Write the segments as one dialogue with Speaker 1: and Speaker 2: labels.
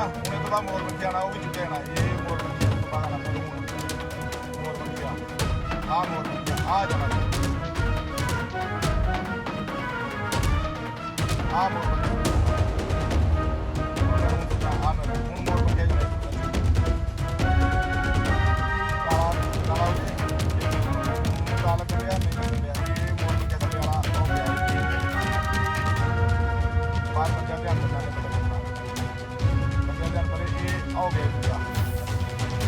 Speaker 1: ਬਾਅਦ ਮੋਰ ਬੰਦੇ ਆਣਾ ਉਹ ਵੀ ਚੁੱਕੇ ਆਣਾ ਇਹ ਮੋਰ ਬੰਦੇ ਤੋਂ ਬਾਅਦ ਆਣਾ ਮੋਰ ਬੰਦੇ ਆ ਮੋਰ ਬੰਦੇ ਆ ਜਾਣਾ ਆ ਮੋਰ ਬੰਦੇ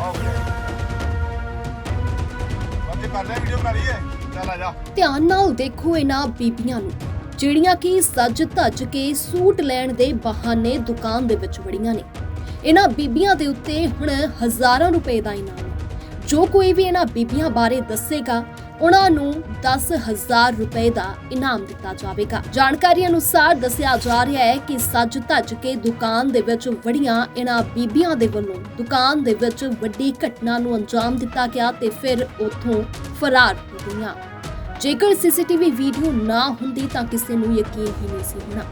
Speaker 1: ਪੂਰਾ ਕਰ ਲੈ ਵੀਡੀਓ ਕਰੀਏ ਚੱਲ ਆ ਜਾ।
Speaker 2: ਧਿਆਨ ਨਾਲ ਦੇਖੋ ਇਹਨਾਂ ਬੀਬੀਆਂ ਨੂੰ, ਜਿਹੜੀਆਂ ਕਿ ਸੱਜ ਧੱਜ ਕੇ ਸੂਟ ਲੈਣ ਦੇ ਬਹਾਨੇ ਦੁਕਾਨ ਦੇ ਵਿੱਚ ਵੜੀਆਂ ਨੇ। ਇਹਨਾਂ ਬੀਬੀਆਂ ਦੇ ਉੱਤੇ ਹੁਣ ਹਜ਼ਾਰਾਂ ਰੁਪਏ ਦਾ ਇਨਾਮ ਹੈ। ਜੋ ਕੋਈ ਵੀ ਇਹਨਾਂ ਬੀਬੀਆਂ ਬਾਰੇ ਦੱਸੇਗਾ ਉਹਨਾਂ ਨੂੰ 10000 ਰੁਪਏ ਦਾ ਇਨਾਮ ਦਿੱਤਾ ਜਾਵੇਗਾ। ਜਾਣਕਾਰੀ ਅਨੁਸਾਰ ਦੱਸਿਆ ਜਾ ਰਿਹਾ ਹੈ ਕਿ ਸੱਜ ਧੱਜ ਕੇ ਦੁਕਾਨ ਦੇ ਵਿੱਚ ਵੜੀਆਂ ਇਹਨਾਂ ਬੀਬੀਆਂ ਦੇ ਵੱਲੋਂ ਦੁਕਾਨ ਦੇ ਵਿੱਚ ਵੱਡੀ ਘਟਨਾ ਨੂੰ ਅੰਜਾਮ ਦਿੱਤਾ ਗਿਆ ਤੇ ਫਿਰ ਉੱਥੋਂ ਫਰਾਰ ਹੋ ਗਈਆਂ। ਜੇਕਰ ਸੀਸੀਟੀਵੀ ਵੀਡੀਓ ਨਾ ਹੁੰਦੀ ਤਾਂ ਕਿਸੇ ਨੂੰ ਯਕੀਨ ਹੀ ਨਹੀਂ ਸੀ ਹੋਣਾ।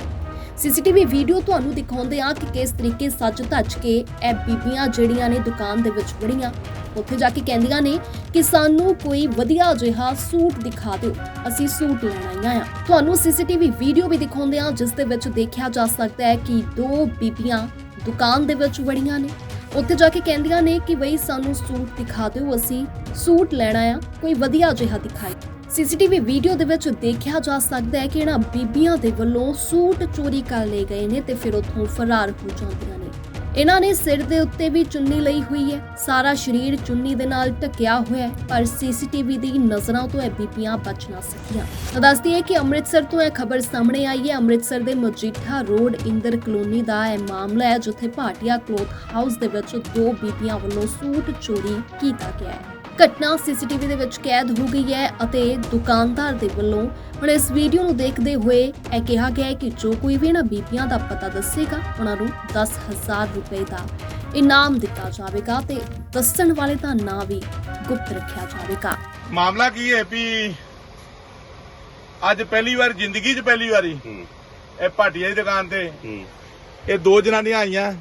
Speaker 2: ਸੀਸੀਟੀਵੀ ਵੀਡੀਓ ਤੁਹਾਨੂੰ ਦਿਖਾਉਂਦੇ ਆ ਕਿ ਕਿਸ ਤਰੀਕੇ ਸੱਜ ਧੱਜ ਕੇ ਇਹ ਬੀਬੀਆਂ ਜਿਹੜੀਆਂ ਨੇ ਦੁਕਾਨ ਦੇ ਵਿੱਚ ਵੜੀਆਂ ਉੱਥੇ ਜਾ ਕੇ ਕਹਿੰਦੀਆਂ ਨੇ ਕਿ ਸਾਨੂੰ ਕੋਈ ਵਧੀਆ ਜਿਹਾ ਸੂਟ ਦਿਖਾ ਦਿਓ। ਅਸੀਂ ਸੂਟ ਲੈਣ ਆਈਆਂ ਆ। ਤੁਹਾਨੂੰ ਸੀਸੀਟੀਵੀ ਵੀਡੀਓ ਵੀ ਦਿਖਾਉਂਦੇ ਆ ਜਿਸ ਦੇ ਵਿੱਚ ਦੇਖਿਆ ਜਾ ਸਕਦਾ ਹੈ ਕਿ ਦੋ ਬੀਬੀਆਂ ਦੁਕਾਨ ਦੇ ਵਿੱਚ ਵੜੀਆਂ ਨੇ। ਉੱਥੇ ਜਾ ਕੇ ਕਹਿੰਦੀਆਂ ਨੇ ਕਿ ਬਈ ਸਾਨੂੰ ਸੂਟ ਦਿਖਾ ਦਿਓ, ਅਸੀਂ ਸੂਟ ਲੈਣਾ ਆ ਕੋਈ ਵਧੀਆ ਜਿਹਾ ਦਿਖਾਈ ਸੀਸੀਟੀਵੀ ਵੀਡੀਓ ਦੇ ਵਿੱਚ ਦੇਖਿਆ ਜਾ ਸਕਦਾ ਹੈ ਕਿ ਇਹਨਾਂ ਬੀਬੀਆਂ ਦੇ ਵੱਲੋਂ ਸੂਟ ਚੋਰੀ ਕਰ ਲਏ ਗਏ ਨੇ ਤੇ ਫਿਰ ਉੱਥੋਂ ਫਰਾਰ ਹੋ ਜਾਂਦੀਆਂ ਨੇ। ਇਹਨਾਂ ਨੇ ਸਿਰ ਦੇ ਉੱਤੇ ਵੀ ਚੁੰਨੀ ਲਈ ਹੋਈ ਹੈ। ਸਾਰਾ ਸਰੀਰ ਚੁੰਨੀ ਦੇ ਨਾਲ ਢਕਿਆ ਹੋਇਆ ਹੈ, ਪਰ ਸੀਸੀਟੀਵੀ ਦੀ ਨਜ਼ਰਾਂ ਤੋਂ ਇਹ ਬੀਬੀਆਂ ਬਚ ਨਾ ਸਕੀਆਂ। ਤਾਂ ਦੱਸਦੀ ਹੈ ਕਿ ਅੰਮ੍ਰਿਤਸਰ ਤੋਂ ਇਹ ਖਬਰ ਸਾਹਮਣੇ ਆਈ ਹੈ। ਅੰਮ੍ਰਿਤਸਰ ਦੇ ਮਜੀਠਾ ਰੋਡ ਇੰਦਰ ਕਲੋਨੀ ਦਾ ਇਹ ਮਾਮਲਾ ਹੈ, ਜਿੱਥੇ ਭਾਟੀਆ ਕਲੋਥ ਹਾਊਸ ਦੇ ਵਿੱਚ ਦੋ ਬੀਬੀਆਂ ਵੱਲੋਂ ਸੂਟ ਚੋਰੀ ਕੀਤਾ ਗਿਆ ਹੈ। ਘਟਨਾ ਸੀਸੀਟੀਵੀ ਦੇ ਵਿੱਚ ਕੈਦ ਹੋ ਗਈ ਹੈ ਅਤੇ ਦੁਕਾਨਦਾਰ ਦੇ ਵੱਲੋਂ ਹੁਣ ਇਸ ਵੀਡੀਓ ਨੂੰ ਦੇਖਦੇ ਹੋਏ ਇਹ ਕਿਹਾ ਗਿਆ ਹੈ ਕਿ ਜੋ ਕੋਈ ਵੀ ਇਹਨਾਂ ਬੀਬੀਆਂ ਦਾ ਪਤਾ ਦੱਸੇਗਾ ਉਹਨਾਂ ਨੂੰ 10000 ਰੁਪਏ ਦਾ ਇਨਾਮ ਦਿੱਤਾ ਜਾਵੇਗਾ ਤੇ ਦੱਸਣ ਵਾਲੇ ਦਾ ਨਾਂ ਵੀ ਗੁਪਤ ਰੱਖਿਆ ਜਾਵੇਗਾ।
Speaker 1: ਮਾਮਲਾ ਕੀ ਹੈ ਵੀ ਅੱਜ ਪਹਿਲੀ ਵਾਰ ਜ਼ਿੰਦਗੀ 'ਚ ਪਹਿਲੀ ਵਾਰੀ ਇਹ ਭਾਟੀਆ ਦੀ ਦੁਕਾਨ ਤੇ ਇਹ ਦੋ ਜਨਾਨੀਆਂ ਆਈਆਂ।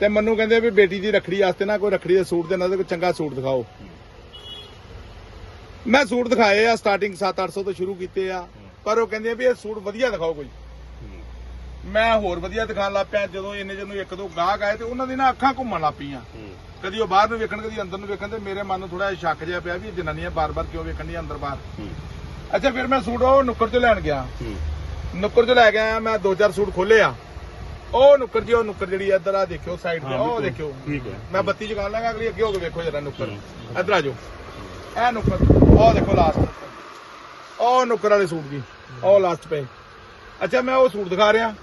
Speaker 1: ਤੇ ਮੈਨੂੰ ਕਹਿੰਦੇ ਵੀ ਬੇਟੀ ਦੀ ਰੱਖੜੀ ਵਾਸਤੇ ਨਾ ਕੋਈ ਰੱਖੜੀ ਦਾ ਸੂਟ ਦੇਣਾ ਤੇ ਕੋਈ ਚੰਗਾ ਸੂਟ ਦਿਖਾਓ। ਮੈਂ ਸੂਟ ਦਿਖਾਏ ਆ ਸਟਾਰਟਿੰਗ 7-800 ਤੋਂ ਸ਼ੁਰੂ ਕੀਤੇ ਆ ਪਰ ਉਹ ਕਹਿੰਦੇ ਆ ਵੀ ਇਹ ਸੂਟ ਵਧੀਆ ਦਿਖਾਓ ਕੋਈ। ਮੈਂ ਹੋਰ ਵਧੀਆ ਦਿਖਾਉਣ ਲੱਗ ਪਿਆ ਜਦੋਂ ਇਹਨੇ ਜਦੋਂ ਇੱਕ ਦੋ ਗਾਹਕ ਆਏ ਤੇ ਉਹਨਾਂ ਦੀ ਨਾ ਅੱਖਾਂ ਘੁੰਮਣ ਲੱਗ ਪਈਆਂ। ਕਦੀ ਉਹ ਬਾਹਰ ਨੂੰ ਵੇਖਣ ਕਦੀ ਅੰਦਰ ਨੂੰ ਵੇਖਣ ਤੇ ਮੇਰੇ ਮਨ ਨੂੰ ਥੋੜਾ ਸ਼ੱਕ ਜਿਹਾ ਪਿਆ ਵੀ ਇਹ ਜਨਾਨੀਆਂ ਬਾਰ-ਬਾਰ ਕਿਉਂ ਵੇਖਣ ਦੀ ਅੰਦਰ ਬਾਹਰ। ਅੱਛਾ ਫਿਰ ਮੈਂ ਸੂਟ ਉਹ ਨੁੱਕਰ ਚ ਲੈਣ ਗਿਆ। ਨੁੱਕਰ ਚ ਲੈ ਕੇ ਆਇਆ ਮੈਂ ਦੋ ਚਾਰ ਸੂਟ ਖੋਲੇ ਆ। ਉਹ ਨੁੱਕਰ ਜੀ ਉਹ ਨੁੱਕਰ ਜਿਹੜੀ ਇੱਧਰ ਆ ਦੇਖਿਓ ਸਾਈਡ ਤੇ ਉਹ। ਦੇਖਿਓ।
Speaker 3: ਠੀਕ ਹੈ।
Speaker 1: ਮੈਂ ਬੱਤੀ ਜਗਾ ਲਾਂਗਾ ਅਗਲੀ ਅੱਗੇ ਹੋ ਕੇ ਵੇਖੋ ਜਰਾ ਨੁੱਕਰ। ਇੱਧਰ ਆ ਜਾਓ। ਇਹ ਨੁੱਕਰ। ਉਹ ਦੇਖੋ ਲਾਸਟ ਉਹ ਨੁੱਕਰ ਵਾਲੇ ਸੂਟ ਜੀ ਉਹ ਲਾਸਟ ਪਏ। ਅੱਛਾ, ਮੈਂ ਉਹ ਸੂਟ ਦਿਖਾ ਰਿਹਾ।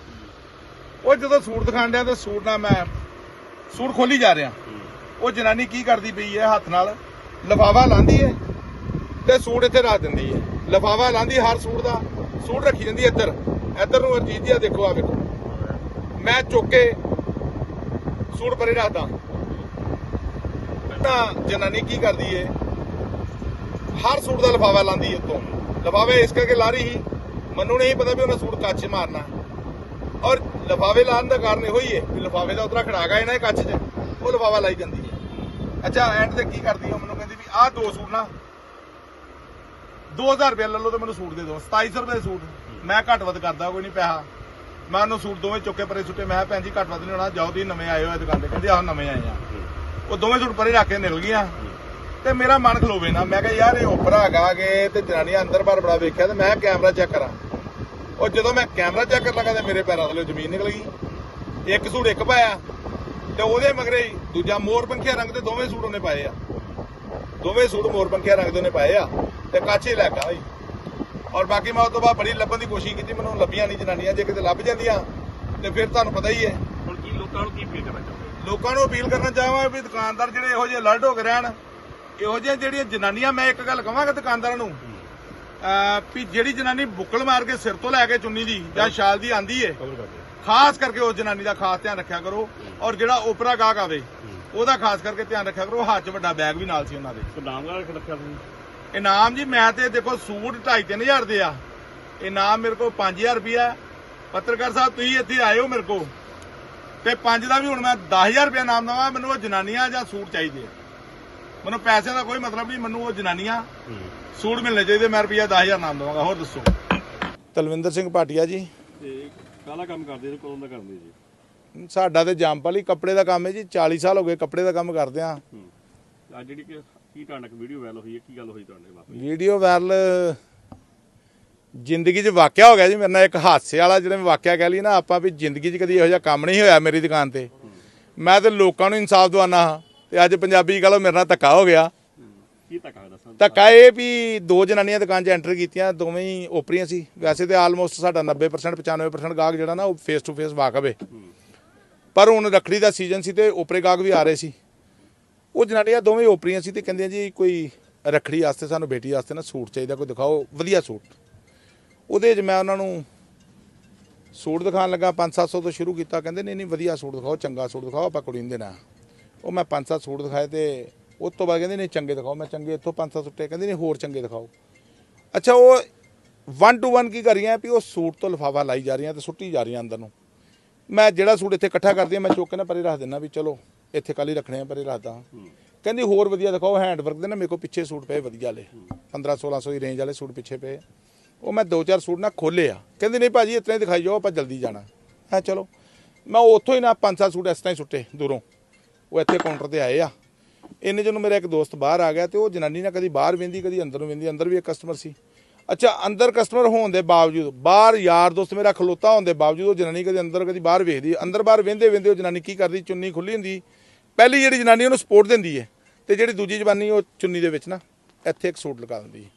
Speaker 1: ਉਹ ਜਦੋਂ ਸੂਟ ਦਿਖਾਣ ਡਿਆ ਤੇ ਸੂਟ ਨਾਲ ਮੈਂ ਸੂਟ ਖੋਲੀ ਜਾ ਰਿਹਾ। ਉਹ ਜਨਾਨੀ ਕੀ ਕਰਦੀ ਪਈ ਹੈ ਹੱਥ ਨਾਲ? ਲਫਾਫਾ ਲਾਂਦੀ ਹੈ ਤੇ ਸੂਟ ਇੱਥੇ ਰੱਖ ਦਿੰਦੀ ਹੈ। ਲਫਾਫਾ ਲਾਂਦੀ ਹਰ ਸੂਟ ਦਾ। ਸੂਟ ਰੱਖੀ ਜਾਂਦੀ ਇੱਧਰ। ਇੱਧਰ ਨੂੰ ਅਰਜੀਤ ਜੀ ਆ ਦੇਖੋ ਆ ਵੇਖੋ। ਮੈਂ ਚੁੱਕ ਕੇ ਸੂਟ ਪਰੇ ਰੱਖਦਾ। ਤਾਂ ਜਨਾਨੀ ਕੀ ਕਰਦੀ ਏ ਹਰ ਸੂਟ ਦਾ ਲਫਾਫਾ ਲਾਂਦੀ ਉੱਤੋਂ। ਲਫਾਵੇ ਇਸ ਕਰਕੇ ਲਾ ਰਹੀ ਸੀ। ਮੈਨੂੰ ਨਹੀਂ ਪਤਾ ਵੀ ਉਹਨਾਂ ਸੂਟ ਕੱਚ ਮਾਰਨਾ। ਔਰ ਲਫਾਵੇ ਲਾਉਣ ਦਾ ਕਾਰਨ ਇਹੋ ਹੀ ਹੈ ਵੀ ਲਫਾਵੇ ਦਾ ਉਤਰਾ ਖੜਾ ਇਹਨਾਂ ਦੇ ਕੱਚ 'ਚ। ਉਹ ਲਫਾਵਾ ਲਾਈ ਜਾਂਦੀ ਹੈ। ਅੱਛਾ, ਐਂਡ ਤੇ ਕੀ ਕਰਦੀ ਉਹ ਮੈਨੂੰ ਕਹਿੰਦੀ ਵੀ ਆਹ ਦੋ ਸੂਟ ਨਾ 2000 ਰੁਪਏ ਲੈ ਲਓ ਤੇ ਮੈਨੂੰ ਸੂਟ ਦੇ ਦਿਓ। 2700 ਰੁਪਏ ਦੇ ਸੂਟ। ਮੈਂ ਘੱਟ ਵੱਧ ਕਰਦਾ, ਕੋਈ ਨਹੀਂ ਪੈਸਾ। ਮੈਂ ਉਹਨੂੰ ਸੂਟ ਦੋਵੇਂ ਚੁੱਕੇ ਪਰੇ ਸੁੱਟੇ। ਮੈਂ ਕਿਹਾ, ਭੈਣ ਜੀ, ਘੱਟ ਵੱਧ ਨਹੀਂ ਹੋਣਾ। ਜਾਓ ਤੁਸੀਂ ਨਵੇਂ ਆਏ ਹੋ ਦੁਕਾਨ ਤੇ। ਕਹਿੰਦੇ, ਆਹ ਨਵੇਂ ਆਏ ਆ। ਉਹ ਦੋਵੇਂ ਸੂਟ ਪਰੇ ਰੱਖ ਕੇ ਨਿਕਲ ਗਈਆਂ। ਤੇ ਮੇਰਾ ਮਨ ਖਲੋਵੇ ਨਾ। ਮੈਂ ਕਿਹਾ ਯਾਰ ਇਹ ਉੱਪਰ ਹੈਗਾ ਕਿ ਤੇ ਜਨਾਨੀਆਂ ਅੰਦਰ ਬਾਹਰ ਬੜਾ ਵੇਖਿਆ ਤੇ ਮੈਂ ਕੈਮਰਾ ਚੈੱਕ ਕਰਾਂ। ਉਹ ਜਦੋਂ ਮੈਂ ਕੈਮਰਾ ਚੈੱਕ ਕਰਨ ਲੱਗਾ ਤੇ ਮੇਰੇ ਪੈਰਾਂ ਥੱਲੇ ਜ਼ਮੀਨ ਨਿਕਲ ਗਈ। ਇੱਕ ਸੂਟ ਇੱਕ ਪਾਇਆ ਤੇ ਉਹਦੇ ਮਗਰੇ ਹੀ ਦੂਜਾ ਮੋਰ ਪੰਖੀਆ ਰੰਗ ਦੇ ਦੋਵੇਂ ਸੂਟ ਉਹਨੇ ਪਾਏ ਆ। ਦੋਵੇਂ ਸੂਟ ਮੋਰ ਪੰਖੀਆ ਰੰਗ ਦੇ ਉਹਨੇ ਪਾਏ ਆ ਤੇ ਕਾਚੇ ਲੈ ਗਿਆ ਭਾਈ ਔਰ ਬਾਕੀ ਮੈਂ ਉਸ ਤੋਂ ਬਾਅਦ ਬੜੀ ਲੱਭਣ ਦੀ ਕੋਸ਼ਿਸ਼ ਕੀਤੀ ਮੈਨੂੰ ਲੱਭੀਆਂ ਨਹੀਂ ਜਨਾਨੀਆਂ। ਜੇ ਕਿਤੇ ਲੱਭ ਜਾਂਦੀਆਂ ਤੇ ਫਿਰ ਤੁਹਾਨੂੰ ਪਤਾ ਹੀ ਹੈ।
Speaker 3: ਹੁਣ ਕੀ ਲੋਕਾਂ ਨੂੰ ਕੀ ਫੀਲ ਕਰਨਾ ਚਾਹੁੰਦੇ
Speaker 1: ਲੋਕਾਂ ਨੂੰ ਅਪੀਲ ਕਰਨਾ ਚਾਹਾਂਗਾ ਵੀ ਦੁਕਾਨਦਾਰ ਜਿਹੜੇ ਇਹੋ ਜਿਹੇ ਅਲਰਟ ਹੋ ਕੇ ਰਹਿਣ ਇਹੋ ਜਿਹੀਆਂ ਜਿਹੜੀਆਂ ਜਨਾਨੀਆਂ ਮੈਂ ਇੱਕ ਗੱਲ ਕਹਾਂਗਾ ਦੁਕਾਨਦਾਰਾਂ ਨੂੰ। ਵੀ ਜਿਹੜੀ ਜਨਾਨੀ ਬੁੱਕਲ ਮਾਰ ਕੇ ਸਿਰ ਤੋਂ ਲੈ ਕੇ ਚੁੰਨੀ ਦੀ ਜਾਂ ਸ਼ਾਲ ਦੀ ਆਂਦੀ ਏ ਖਾਸ ਕਰਕੇ ਉਸ ਜਨਾਨੀ ਦਾ ਖਾਸ ਧਿਆਨ ਰੱਖਿਆ ਕਰੋ ਔਰ ਜਿਹੜਾ ਓਪਰਾ ਗਾਹਕ ਆਵੇ ਉਹਦਾ ਖਾਸ ਕਰਕੇ ਧਿਆਨ ਰੱਖਿਆ ਕਰੋ ਹੱਥ 'ਚ ਵੱਡਾ ਬੈਗ ਵੀ ਨਾਲ ਸੀ ਉਹਨਾਂ ਦੇ।
Speaker 3: ਸੋ ਨਾਮ ਦਾ ਰੱਖ ਰੱਖਿਆ ਤੁਸੀਂ?
Speaker 1: ਇਨਾਮ ਜੀ ਮੈਂ ਤੇ ਦੇਖੋ ਸੂਟ 2.5 ਹਜ਼ਾਰ ਦੇ ਆ। ਇਨਾਮ ਮੇਰੇ ਕੋਲ 5000 ਰੁਪਿਆ ਪੱਤਰਕਾਰ ਸਾਹਿਬ ਤੁਸੀਂ ਇੱਥੇ ਆਏ ਹੋ ਮੇਰੇ ਕੋਲ। ਤੇ ਪੰਜ ਦਾ ਵੀ ਹੁਣ ਮੈਂ 10000 ਰੁਪਏ ਨਾਮ ਦਵਾਂ ਮੈਨੂੰ ਉਹ ਜਨਾਨੀਆਂ ਜਾਂ ਸੂਟ ਚਾਹੀਦੇ ਆ। ਮੈਨੂੰ ਪੈਸੇ ਦਾ ਕੋਈ ਮਤਲਬ ਨਹੀਂ ਮੈਨੂੰ ਉਹ ਜਨਾਨੀਆਂ ਸੂਟ ਮਿਲਣੇ ਚਾਹੀਦੇ ਮੈਂ ਰੁਪਿਆ 10000 ਨਾਮ ਦਵਾਂਗਾ ਹੋਰ ਦੱਸੋ। ਤਲਵਿੰਦਰ ਸਿੰਘ ਭਾਟੀਆ ਜੀ।
Speaker 3: ਤੇ ਕਾਲਾ ਕੰਮ ਕਰਦੇ ਤੇ ਕਦੋਂ ਦਾ ਕਰਦੇ ਜੀ?
Speaker 1: ਸਾਡਾ ਤੇ ਜੰਪਲ ਕੱਪੜੇ ਦਾ ਕੰਮ ਹੈ ਜੀ 40 ਸਾਲ ਹੋ ਗਏ ਕੱਪੜੇ ਦਾ ਕੰਮ ਕਰਦੇ ਆ।
Speaker 3: ਹੂੰ। ਅੱਜ ਜਿਹੜੀ ਕਿ ਕੀ ਤੁਹਾਡੇ ਵੀਡੀਓ ਵਾਇਰਲ ਹੋਈ ਹੈ ਕੀ ਗੱਲ ਹੋਈ ਤੁਹਾਡੇ ਨਾਲ
Speaker 1: ਵੀਡੀਓ ਵਾਇਰਲ ਜ਼ਿੰਦਗੀ 'ਚ ਵਾਕਿਆ ਹੋ ਗਿਆ ਜੀ ਮੇਰੇ ਨਾਲ ਇੱਕ ਹਾਦਸੇ ਵਾਲਾ ਜਿਹੜਾ ਮੈਂ ਵਾਕਿਆ ਕਹਿ ਲਈ ਨਾ ਆਪਾਂ ਵੀ ਜ਼ਿੰਦਗੀ 'ਚ ਕਦੀ ਇਹੋ ਜਿਹਾ ਕੰਮ ਨਹੀਂ ਹੋਇਆ ਮੇਰੀ ਦੁਕਾਨ ਤੇ। ਮੈਂ ਤੇ ਲੋਕਾਂ ਨੂੰ ਇਨਸਾਫ ਦਵਾਨਾ ਹਾਂ। ਤੇ ਅੱਜ ਪੰਜਾਬੀ ਕਹ ਲੋ ਮੇਰੇ ਨਾਲ ਧੱਕਾ ਹੋ ਗਿਆ।
Speaker 3: ਕੀ ਧੱਕਾ ਦੱਸਾਂ?
Speaker 1: ਧੱਕਾ ਇਹ ਵੀ ਦੋ ਜਨਾਨੀਆਂ ਦੁਕਾਨ 'ਚ ਐਂਟਰ ਕੀਤੀਆਂ ਦੋਵੇਂ ਹੀ ਓਪਰੀਆਂ ਸੀ। ਵੈਸੇ ਤੇ ਆਲਮੋਸਟ ਸਾਡਾ 90% 95% ਗਾਹਕ ਜਿਹੜਾ ਨਾ ਉਹ ਫੇਸ ਟੂ ਫੇਸ ਵਾਕਫ ਹੈ। ਪਰ ਹੁਣ ਰੱਖੜੀ ਦਾ ਸੀਜ਼ਨ ਸੀ ਤੇ ਓਪਰੇ ਗਾਹਕ ਵੀ ਆ ਰਹੇ ਸੀ। ਉਹ ਜਨਾਨੀਆਂ ਦੋਵੇਂ ਓਪਰੀਆਂ ਸੀ ਤੇ ਕਹਿੰਦੀਆਂ ਜੀ ਕੋਈ ਰੱਖੜੀ ਵਾਸਤੇ ਸਾਨੂੰ ਬੇਟੀ ਵਾਸਤੇ ਨਾ ਸੂਟ ਚਾਹੀਦਾ ਕੋਈ ਦਿਖਾਓ ਵਧੀਆ ਸੂਟ। ਉਹਦੇ 'ਚ ਮੈਂ ਉਹਨਾਂ ਨੂੰ ਸੂਟ ਦਿਖਾਉਣ ਲੱਗਾ 5-700 ਤੋਂ ਸ਼ੁਰੂ ਕੀਤਾ ਕਹਿੰਦੇ ਨਹੀਂ ਨਹੀਂ ਵਧੀਆ ਸੂਟ ਦਿਖਾਓ ਚੰਗਾ ਸੂਟ ਦਿਖਾਓ ਆਪਾਂ ਕੁੜੀ ਨੂੰ ਦੇਣਾ। ਉਹ ਮੈਂ 5-7 ਸੂਟ ਦਿਖਾਏ ਤੇ ਉਸ ਤੋਂ ਬਾਅਦ ਕਹਿੰਦੇ ਨਹੀਂ ਚੰਗੇ ਦਿਖਾਓ। ਮੈਂ ਚੰਗੇ ਇੱਥੋਂ 5-7 ਸੁੱਟੇ ਕਹਿੰਦੇ ਨਹੀਂ ਹੋਰ ਚੰਗੇ ਦਿਖਾਓ। ਅੱਛਾ ਉਹ 1 ਟੂ 1 ਕੀ ਕਰ ਰਹੀਆਂ ਵੀ ਉਹ ਸੂਟ ਤੋਂ ਲਿਫਾਫਾ ਲਾਈ ਜਾ ਰਹੀਆਂ ਤੇ ਸੁੱਟੀ ਜਾ ਰਹੀਆਂ ਅੰਦਰ ਨੂੰ। ਮੈਂ ਜਿਹੜਾ ਸੂਟ ਇੱਥੇ ਇਕੱਠਾ ਕਰਦੀ ਹਾਂ ਮੈਂ ਚੁੱਕ ਕੇ ਨਾ ਪਰੇ ਰੱਖ ਦਿੰਦਾ ਵੀ ਚਲੋ ਇੱਥੇ ਕੱਲ ਹੀ ਰੱਖਣੇ ਆ ਪਰੇ ਰੱਖਦਾ। ਕਹਿੰਦੀ ਹੋਰ ਵਧੀਆ ਦਿਖਾਓ ਹੈਂਡ ਵਰਕ ਦੇ ਨਾ ਮੇਰੇ ਕੋਲ ਪਿੱਛੇ ਸੂਟ ਪਏ ਵਧੀਆ ਵਾਲੇ। 15 1600 ਦੀ ਰੇਂਜ ਵਾਲੇ ਸੂਟ ਪਿੱਛੇ ਪਏ। ਉਹ ਮੈਂ ਦੋ ਚਾਰ ਸੂਟ ਨਾ ਖੋਲੇ ਆ। ਕਹਿੰਦੀ ਨਹੀਂ ਭਾਜੀ ਇਤਨੇ ਦਿਖਾਈ ਜਾਓ ਆਪਾਂ ਜਲਦੀ ਜਾਣਾ। ਹੈ ਚਲੋ ਮੈਂ ਉੱਥੋਂ ਹੀ ਨਾ ਪੰਜ ਸੱਤ ਸੂਟ ਇਸ ਤਰ੍ਹਾਂ ਹੀ ਸੁੱਟੇ ਦੂਰੋਂ। ਉਹ ਇੱਥੇ ਕਾਊਂਟਰ ਤੇ ਆਏ ਆ। ਇੰਨੇ ਜਦੋਂ ਮੇਰਾ ਇੱਕ ਦੋਸਤ ਬਾਹਰ ਆ ਗਿਆ ਤੇ ਉਹ ਜਨਾਨੀ ਨਾ ਕਦੀ ਬਾਹਰ ਵੇਂਦੀ ਕਦੀ ਅੰਦਰ ਨੂੰ ਵੇਂਦੀ ਅੰਦਰ ਵੀ ਇੱਕ ਕਸਟਮਰ ਸੀ। ਅੱਛਾ, ਅੰਦਰ ਕਸਟਮਰ ਹੋਣ ਦੇ ਬਾਵਜੂਦ, ਬਾਹਰ ਯਾਰ ਦੋਸਤ ਮੇਰਾ ਖਲੋਤਾ ਹੋਣ ਦੇ ਬਾਵਜੂਦ ਉਹ ਜਨਾਨੀ ਕਦੀ ਅੰਦਰ, ਕਦੀ ਬਾਹਰ ਵੇਖਦੀ, ਅੰਦਰ ਬਾਹਰ ਵੇਂਦੇ ਵੇਂਦੇ ਉਹ ਜਨਾਨੀ ਕੀ ਕਰਦੀ? ਚੁੰਨੀ ਖੁੱਲੀ ਹੁੰਦੀ। ਪਹਿਲੀ ਜਿਹੜੀ ਜਨਾਨੀ ਉਹਨੂੰ ਸਪੋਰਟ ਦਿੰਦੀ ਹੈ ਤੇ ਜਿਹੜੀ ਦੂਜੀ ਜਵਾਨੀ ਉਹ ਚੁੰਨੀ ਦੇ ਵਿੱਚ ਨਾ, ਇੱਥੇ ਇੱਕ ਸੂਟ ਲਗਾ ਦਿੰਦੀ ਹੈ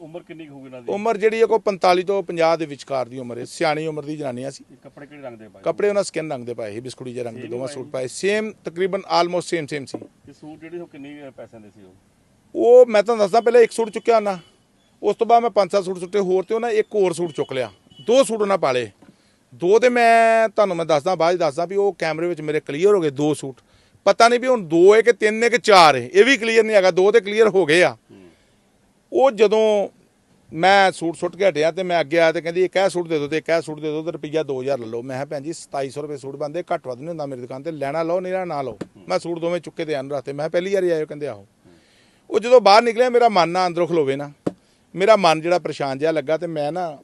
Speaker 3: ਉਮਰ ਕਿੰਨੀ ਹੋਊਗੀ ਇਹਨਾਂ ਦੀ?
Speaker 1: ਉਮਰ ਜਿਹੜੀ ਹੈ ਕੋਈ 45 ਤੋਂ 50 ਦੇ ਵਿਚਕਾਰ ਦੀ ਉਮਰ ਹੈ। ਸਿਆਣੀ ਉਮਰ ਦੀ ਜਨਾਨੀਆਂ ਸੀ।
Speaker 3: ਕੱਪੜੇ ਕਿਹੜੇ ਰੰਗ ਦੇ ਪਾਏ?
Speaker 1: ਕੱਪੜੇ ਉਹਨਾਂ ਸਕਿਨ ਰੰਗ ਦੇ ਪਾਏ ਸੀ ਬਿਸਕੁਟੀ ਜਿਹੇ ਰੰਗ ਦੇ ਦੋਵਾਂ ਸੂਟ ਪਾਏ। ਸੇਮ ਤਕਰੀਬਨ ਆਲਮੋਸਟ ਸੇਮ ਸੇਮ ਸੀ।
Speaker 3: ਤੇ ਸੂਟ ਜਿਹੜੇ ਉਹ ਕਿੰਨੇ ਪੈਸਿਆਂ ਦੇ ਸੀ ਉਹ?
Speaker 1: ਉਹ ਮੈਂ ਤੁਹਾਨੂੰ ਦੱਸਦਾ ਪਹਿਲਾਂ ਇੱਕ ਸੂਟ ਚੁੱਕਿਆ ਨਾ ਉਸ ਤੋਂ ਬਾਅਦ ਮੈਂ ਪੰਜ ਸੱਤ ਸੂਟ ਸੁੱਟੇ ਹੋਰ ਤੇ ਉਹਨਾਂ ਇੱਕ ਹੋਰ ਸੂਟ ਚੁੱਕ ਲਿਆ। ਦੋ ਸੂਟ ਉਹਨਾਂ ਪਾਲੇ ਦੋ ਤੇ ਮੈਂ ਤੁਹਾਨੂੰ ਮੈਂ ਦੱਸਦਾ ਬਾਅਦ ਦੱਸਦਾ ਵੀ ਉਹ ਕੈਮਰੇ ਵਿੱਚ ਮੇਰੇ ਕਲੀਅਰ ਹੋ ਗਏ ਦੋ ਸੂਟ। ਪਤਾ ਨਹੀਂ ਵੀ ਹੁਣ ਦੋ ਹੈ ਕਿ ਤਿੰਨ ਹੈ ਕਿ ਚਾਰ ਹੈ। ਇਹ ਵੀ ਕਲੀਅਰ ਨਹੀਂ ਹੈਗਾ ਦੋ ਤੇ ਕਲੀਅਰ ਹੋ ਗਏ ਆ। ਉਹ ਜਦੋਂ ਮੈਂ ਸੂਟ ਸੁੱਟ ਕੇ ਹਟਿਆ ਤੇ ਮੈਂ ਅੱਗੇ ਆਇਆ ਤੇ ਕਹਿੰਦੀ ਇੱਕ ਇਹ ਸੂਟ ਦੇ ਦਿਓ ਤੇ ਇੱਕ ਇਹ ਸੂਟ ਦੇ ਦਿਓ ਤੇ ਰੁਪਈਆ 2000 ਲੈ ਲਓ। ਮੈਂ ਕਿਹਾ, ਭੈਣ ਜੀ 2700 ਰੁਪਏ ਸੂਟ ਬੰਦੇ ਘੱਟ ਵੱਧ ਨਹੀਂ ਹੁੰਦਾ ਮੇਰੀ ਦੁਕਾਨ ਤੇ। ਲੈਣਾ ਲਓ, ਨਹੀਂ ਨਾ ਲਓ। ਮੈਂ ਸੂਟ ਦੋਵੇਂ ਚੁੱਕੇ ਤੇ ਆਂ ਰੱਖਤੇ ਮੈਂ ਕਿਹਾ, ਪਹਿਲੀ ਵਾਰੀ ਆਇਓ? ਕਹਿੰਦੇ, ਆਹੋ। ਉਹ ਜਦੋਂ ਬਾਹਰ ਨਿਕਲਿਆ, ਮੇਰਾ ਮਨ ਨਾ ਅੰਦਰੋਂ ਖਲੋਵੇ ਨਾ। ਮੇਰਾ ਮਨ ਜਿਹੜਾ ਪਰੇਸ਼ਾਨ ਜਿਹਾ ਲੱਗਾ ਤੇ ਮੈਂ ਨਾ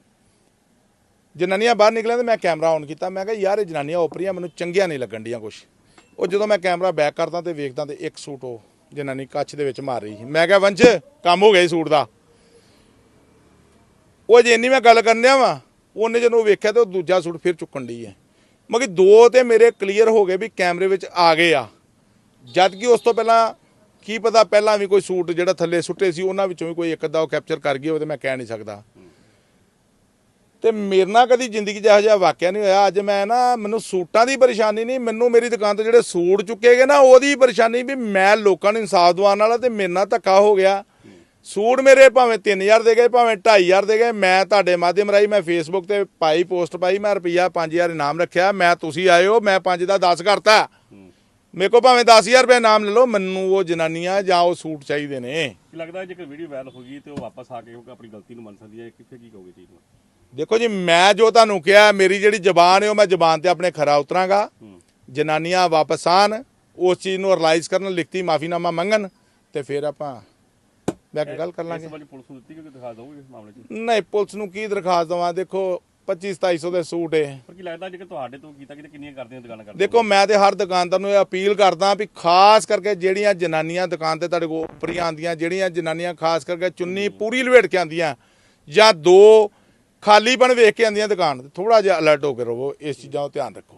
Speaker 1: ਜਨਾਨੀਆਂ ਬਾਹਰ ਨਿਕਲਿਆ ਤੇ ਮੈਂ ਕੈਮਰਾ ਔਨ ਕੀਤਾ। ਮੈਂ ਕਿਹਾ, ਯਾਰ, ਇਹ ਜਨਾਨੀਆਂ ਓਪਰੀਆਂ, ਮੈਨੂੰ ਚੰਗੀਆਂ ਨਹੀਂ ਲੱਗਣ ਡੀਆਂ ਕੁਛ। ਉਹ ਜਦੋਂ ਮੈਂ ਕੈਮਰਾ ਬੈਕ ਕਰਦਾ ਤੇ ਵੇਖਦਾ ਤੇ ਇੱਕ ਸੂਟ ਉਹ ਜਨਾਨੀ ਕੱਚ ਦੇ ਵਿੱਚ ਮਾਰ ਰਹੀ ਸੀ। ਮੈਂ ਕਿਹਾ, ਵੰਸ਼, ਕੰਮ ਹੋ ਗਿਆ ਇਸ ਸੂਟ ਦਾ। ਉਹ ਜੇ ਇੰਨੀ ਮੈਂ ਗੱਲ ਕਰਨਿਆ ਵਾ, ਉਹਨੇ ਜਦੋਂ ਵੇਖਿਆ ਤੇ ਉਹ ਦੂਜਾ ਸੂਟ ਫਿਰ ਚੁੱਕਣ ਦੀ ਹੈ। ਮਗਰ ਦੋ ਤੇ ਮੇਰੇ ਕਲੀਅਰ ਹੋ ਗਏ ਵੀ ਕੈਮਰੇ ਵਿੱਚ ਆ ਗਏ ਆ। ਜਦ ਕਿ ਉਸ ਤੋਂ ਪਹਿਲਾਂ ਕੀ ਪਤਾ ਪਹਿਲਾਂ ਵੀ ਕੋਈ ਸੂਟ ਜਿਹੜਾ ਥੱਲੇ ਸੁੱਟੇ ਸੀ, ਉਹਨਾਂ ਵਿੱਚੋਂ ਵੀ ਕੋਈ ਇੱਕ ਅੱਧਾ ਉਹ ਕੈਪਚਰ ਕਰ ਗਿਆ ਹੋਵੇ ਤੇ ਮੈਂ ਕਹਿ ਨਹੀਂ ਸਕਦਾ। ਤੇ ਮੇਰੇ ਨਾਲ ਕਦੀ ਜ਼ਿੰਦਗੀ 'ਚ ਇਹੋ ਜਿਹਾ ਵਾਕਿਆ ਨਹੀਂ ਹੋਇਆ। ਅੱਜ ਮੈਂ ਨਾ, ਮੈਨੂੰ ਸੂਟਾਂ ਦੀ ਪਰੇਸ਼ਾਨੀ ਨਹੀਂ, ਮੈਨੂੰ ਮੇਰੀ ਦੁਕਾਨ ਤੋਂ ਜਿਹੜੇ ਸੂਟ ਚੁੱਕੇ ਗਏ ਨਾ, ਉਹਦੀ ਪਰੇਸ਼ਾਨੀ ਵੀ ਮੈਂ ਲੋਕਾਂ ਨੂੰ ਇਨਸਾਫ ਦਿਵਾਉਣ ਵਾਲਾ ਤੇ ਮੇਰੇ ਨਾਲ ਧੱਕਾ ਹੋ ਗਿਆ। ਸੂਟ ਮੇਰੇ ਭਾਵੇਂ 3000 ਦੇ ਗਏ, ਭਾਵੇਂ 2500 ਦੇ ਗਏ, ਮੈਂ ਤੁਹਾਡੇ ਮਾਧਿਅਮ ਰਾਹੀਂ ਮੈਂ ਫੇਸਬੁੱਕ ਤੇ ਪਾਈ, ਪੋਸਟ ਪਾਈ, ਮੈਂ ਰੁਪਈਆ 5000 ਇਨਾਮ ਰੱਖਿਆ, ਮੈਂ ਤੁਸੀਂ ਆਏ ਹੋ, ਮੈਂ 5 ਦਾ 10 ਕਰਤਾ। ਮੇਰੇ ਕੋ ਭਾਵੇਂ 10000 ਰੁਪਏ ਇਨਾਮ ਲੈ ਲਓ, ਮੈਨੂੰ ਉਹ ਜਨਾਨੀਆਂ ਜਾਂ ਉਹ ਸੂਟ ਚਾਹੀਦੇ ਨੇ।
Speaker 3: ਲੱਗਦਾ ਜੇਕਰ ਵੀਡੀਓ ਵਾਇਰਲ ਹੋ ਗਈ ਤੇ ਉਹ ਵਾਪਸ ਆ ਕੇ ਆਪਣੀ ਗਲਤੀ ਨੂੰ ਮੰਨ ਸਕਦੀ ਹੈ, ਕਿੱਥੇ ਕੀ ਕਹੋਗੇ ਚੀਜ਼ ਨੂੰ?
Speaker 1: ਦੇਖੋ ਜੀ ਮੈਂ ਜੋ ਤੁਹਾਨੂੰ ਕਿਹਾ ਮੇਰੀ ਜਿਹੜੀ ਜ਼ਬਾਨ ਹੈ ਉਹ ਮੈਂ ਜ਼ਬਾਨ ਤੇ ਆਪਣੇ ਖਰਾ ਉਤਰਾਂਗਾ। ਜਨਾਨੀਆਂ ਵਾਪਸ ਆਣ ਉਸ ਚੀਜ਼ ਨੂੰ ਰਿਅਲਾਈਜ਼ ਕਰਨ ਲਿਖਤੀ ਮਾਫੀਨਾਮਾ ਮੰਗਣ ਤੇ ਫਿਰ ਆਪਾਂ ਬੈਕ ਗੱਲ ਕਰ
Speaker 3: ਇਸ
Speaker 1: ਲਾਂਗੇ
Speaker 3: ਵਾਲੀ ਪੁਲਿਸ ਨੂੰ ਦਿੱਤੀ ਕਿ ਦਿਖਾ ਦੋਗੇ ਇਸ ਮਾਮਲੇ 'ਚ?
Speaker 1: ਨਹੀਂ ਪੁਲਿਸ ਨੂੰ ਕੀ ਦਰਖਾਸਤ ਦਵਾਂ? ਦੇਖੋ 25 2700 ਦੇ ਸੂਟ ਏ
Speaker 3: ਪਰ ਕੀ ਲੱਗਦਾ ਜੇਕਰ ਤੁਹਾਡੇ ਤੋਂ ਕੀਤਾ ਕਿ ਕਿੰਨੀਆਂ ਕਰਦੀਆਂ ਦੁਕਾਨਾਂ ਕਰਦੀਆਂ
Speaker 1: ਦੇਖੋ ਮੈਂ ਤੇ ਹਰ ਦੁਕਾਨਦਾਰ ਨੂੰ ਇਹ ਅਪੀਲ ਕਰਦਾ ਵੀ ਖਾਸ ਕਰਕੇ ਜਿਹੜੀਆਂ ਜਨਾਨੀਆਂ ਦੁਕਾਨ ਤੇ ਤੁਹਾਡੇ ਕੋਲ ਉੱਪਰੀਆਂ ਆਉਂਦੀਆਂ ਜਿਹੜੀਆਂ ਜਨਾਨੀਆਂ ਖਾਸ ਕਰਕੇ ਚੁੰਨੀ ਪੂਰੀ ਲਵੇਟ ਕੇ ਆਉਂਦੀਆਂ ਜਾਂ ਦੋ ਖਾਲੀਪਨ ਵੇਖ ਕੇ ਆਉਂਦੀਆਂ ਦੁਕਾਨ ਤੇ। ਥੋੜਾ ਜਿਹਾ ਅਲਰਟ ਹੋ ਕੇ ਰਹੋ ਇਸ ਚੀਜ਼ਾਂ ਦਾ ਧਿਆਨ ਰੱਖੋ।